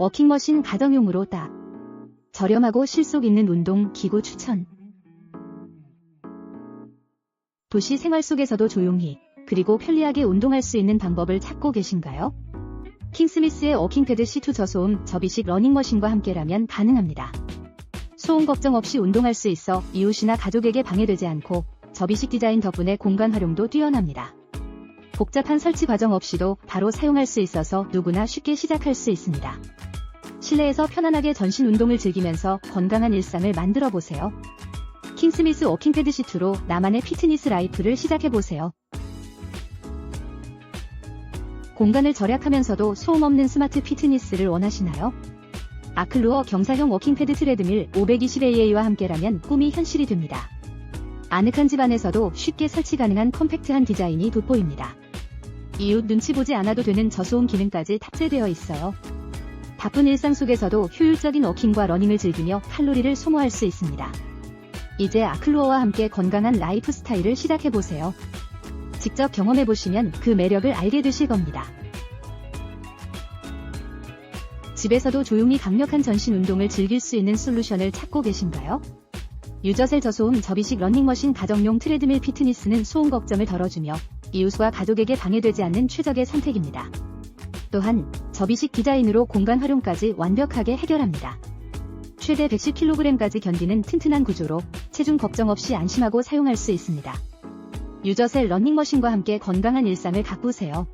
워킹머신 가정용으로 딱. 저렴하고 실속 있는 운동 기구 추천. 도시 생활 속에서도 조용히 그리고 편리하게 운동할 수 있는 방법을 찾고 계신가요? 킹스미스의 워킹패드 C2 저소음 접이식 러닝머신과 함께라면 가능합니다. 소음 걱정 없이 운동할 수 있어 이웃이나 가족에게 방해되지 않고 접이식 디자인 덕분에 공간 활용도 뛰어납니다. 복잡한 설치 과정 없이도 바로 사용할 수 있어서 누구나 쉽게 시작할 수 있습니다. 실내에서 편안하게 전신 운동을 즐기면서 건강한 일상을 만들어 보세요. 킹스미스 워킹패드 시트로 나만의 피트니스 라이프를 시작해 보세요. 공간을 절약하면서도 소음 없는 스마트 피트니스를 원하시나요? 아클루어 경사형 워킹패드 트레드밀 520AA와 함께라면 꿈이 현실이 됩니다. 아늑한 집안에서도 쉽게 설치 가능한 컴팩트한 디자인이 돋보입니다. 이웃 눈치 보지 않아도 되는 저소음 기능까지 탑재되어 있어요. 바쁜 일상 속에서도 효율적인 워킹과 러닝을 즐기며 칼로리를 소모할 수 있습니다. 이제 아클루어와 함께 건강한 라이프 스타일을 시작해보세요. 직접 경험해보시면 그 매력을 알게 되실 겁니다. 집에서도 조용히 강력한 전신 운동을 즐길 수 있는 솔루션을 찾고 계신가요? 유저셀 저소음 접이식 러닝머신 가정용 트레드밀 피트니스는 소음 걱정을 덜어주며 이웃과 가족에게 방해되지 않는 최적의 선택입니다. 또한 접이식 디자인으로 공간 활용까지 완벽하게 해결합니다. 최대 110kg까지 견디는 튼튼한 구조로 체중 걱정 없이 안심하고 사용할 수 있습니다. 유저셀 러닝머신과 함께 건강한 일상을 가꾸세요.